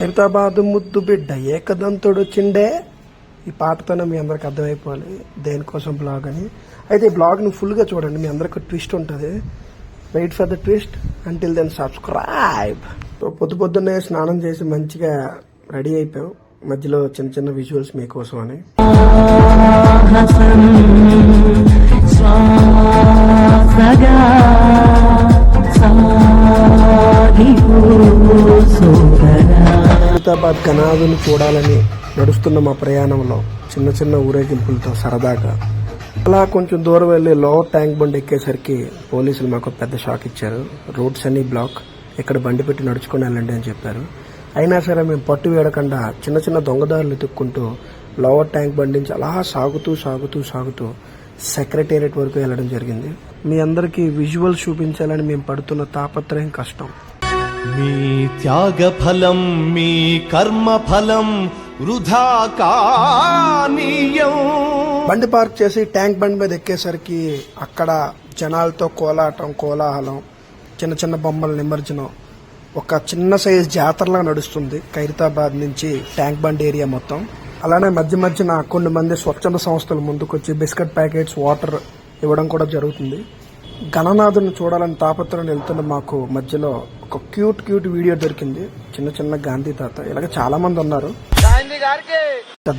హైదరాబాద్ ముద్దు బిడ్డ ఏకదంతుడు వచ్చిండే ఈ పాటతోనే మీ అందరికి అర్థమైపోవాలి దేనికోసం బ్లాగ్ అని. అయితే ఈ బ్లాగ్ని ఫుల్గా చూడండి మీ అందరికి ట్విస్ట్ ఉంటుంది. Wait for the twist until then subscribe పొద్దు పొద్దున్నే స్నానం చేసి మంచిగా రెడీ అయిపోయాం. మధ్యలో చిన్న చిన్న విజువల్స్ మీకోసం అని. శ్వాసగా సాగిపో ఖైరతాబాద్ గనాదుని చూడాలని నడుస్తున్న మా ప్రయాణంలో చిన్న చిన్న ఊరేగింపులతో సరదాగా. అలా కొంచెం దూరం వెళ్ళి లోవర్ ట్యాంక్ బండ్ ఎక్కేసరికి పోలీసులు మాకు పెద్ద షాక్ ఇచ్చారు. రోడ్స్ అన్ని బ్లాక్. ఇక్కడ బండి పెట్టి నడుచుకుని వెళ్ళండి అని చెప్పారు. అయినా సరే మేము పట్టు వేడకుండా చిన్న చిన్న దొంగదారులు ఎత్తుక్కుంటూ లోవర్ ట్యాంక్ బండి నుంచి అలా సాగుతూ సాగుతూ సాగుతూ సెక్రటేరియట్ వరకు వెళ్ళడం జరిగింది. మీ అందరికీ విజువల్స్ చూపించాలని మేము పడుతున్న తాపత్రయం కష్టం. మీ త్యాగ ఫలం మీ కర్మఫలం వృధా కానీయం బండి పార్క్ చేసి ట్యాంక్ బండి మీద ఎక్కేసరికి అక్కడ జనాలతో కోలాటం కోలాహలం చిన్న చిన్న బొమ్మల నిమజ్జనం. ఒక చిన్న సైజ్ జాతరలా నడుస్తుంది ఖైరతాబాద్ నుంచి ట్యాంక్ బండ్ ఏరియా మొత్తం. అలానే మధ్య మధ్యన కొన్ని మంది స్వచ్ఛంద సంస్థలు ముందుకొచ్చి బిస్కెట్ ప్యాకెట్స్ వాటర్ ఇవ్వడం కూడా జరుగుతుంది. గణనాథుని చూడాలని తాపత్రయం వెళ్తున్న మాకు మధ్యలో ఒక క్యూట్ క్యూట్ వీడియో దొరికింది. చిన్న చిన్న గాంధీ తాత. ఇలాగ చాలా మంది ఉన్నారు.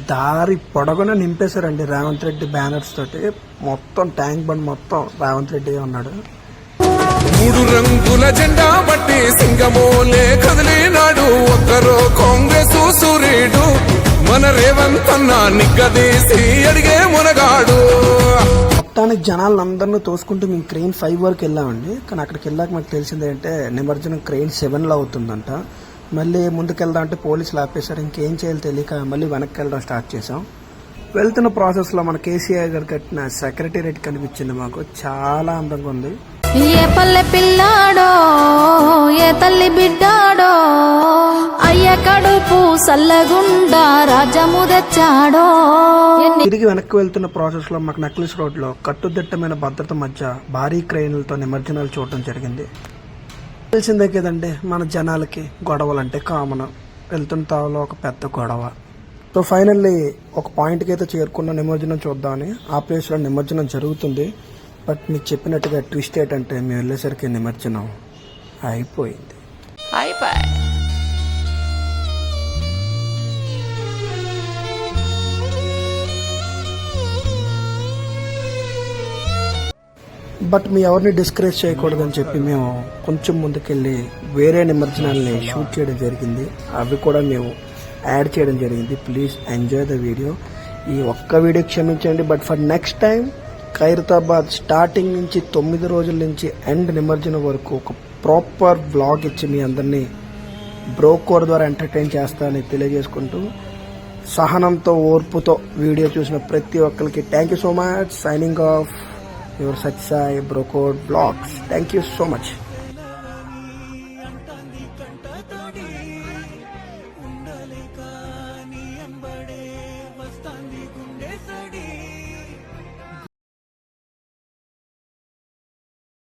దారి పొడగున నింపేశారండి రేవంత్ రెడ్డి బ్యానర్స్ తోటి. మొత్తం ట్యాంక్ బండ్ మొత్తం రేవంత్ రెడ్డి ఉన్నాడు. మూడు రంగుల జెండా బట్టి సింగమోలే కదిలినాడు. ఒక్కరో కాంగ్రెస్ సూర్యుడు. మన రేవంత్ అన్న నిగ్గదీసి నిజానికి జనాలను అందరినీ తోసుకుంటూ మేము క్రెయిన్ ఫైవ్ వరకు వెళ్ళామండి. కానీ అక్కడికి వెళ్ళాక మాకు తెలిసింది ఏంటంటే నిమజ్జనం క్రెయిన్ సెవెన్లో అవుతుందంట. మళ్ళీ ముందుకెళ్దాం అంటే పోలీసులు ఆపేశారు. ఇంకేం చేయాలో తెలియక మళ్ళీ వెనక్కి వెళ్ళడం స్టార్ట్ చేసాం వెళ్తున్న ప్రాసెస్లో మన కేసీఆర్ గారు కట్టిన సెక్రటేరియట్ కనిపించింది మాకు. చాలా అందంగా ఉంది. ఏ పల్లె పిల్లాడో ఏ తల్లి బిడ్డ సల్లగుండా రాజము తెచ్చాడో తిరిగి వెనక్కి వెళ్తున్న ప్రాసెస్లో మాకు నక్లిస్ రోడ్లో కట్టుదిట్టమైన భద్రత మధ్య భారీ క్రెయిన్లతో నిమజ్జనాలు చూడటం జరిగింది. తెలిసిందే కదండి మన జనాలకి గొడవలు అంటే కామన్. వెళ్తున్న తావలో ఒక పెద్ద గొడవ. సో ఫైనల్లీ ఒక పాయింట్కి అయితే చేరుకున్న నిమజ్జనం చూద్దామని ఆ ప్లేస్లో నిమజ్జనం జరుగుతుంది. బట్ మీకు చెప్పినట్టుగా ట్విస్ట్ ఏంటంటే మేము వెళ్ళేసరికి నిమజ్జనం అయిపోయింది. బట్ మీ ఎవరిని డిస్కరేజ్ చేయకూడదని చెప్పి మేము కొంచెం ముందుకెళ్ళి వేరే నిమజ్జనాల్ని షూట్ చేయడం జరిగింది. అవి కూడా మేము యాడ్ చేయడం జరిగింది. ప్లీజ్ ఎంజాయ్ ద వీడియో ఈ ఒక్క వీడియో క్షమించండి but for next time Khairatabad starting నుంచి తొమ్మిది రోజుల నుంచి ఎండ్ నిమజ్జనం వరకు ఒక ప్రాపర్ బ్లాగ్ ఇచ్చి మీ అందరినీ బ్రోకోర్ ద్వారా ఎంటర్టైన్ చేస్తానని తెలియజేసుకుంటూ సహనంతో ఓర్పుతో వీడియో చూసిన ప్రతి ఒక్కరికి thank you so much signing off your Satsai Brocode blogs. Thank you so much.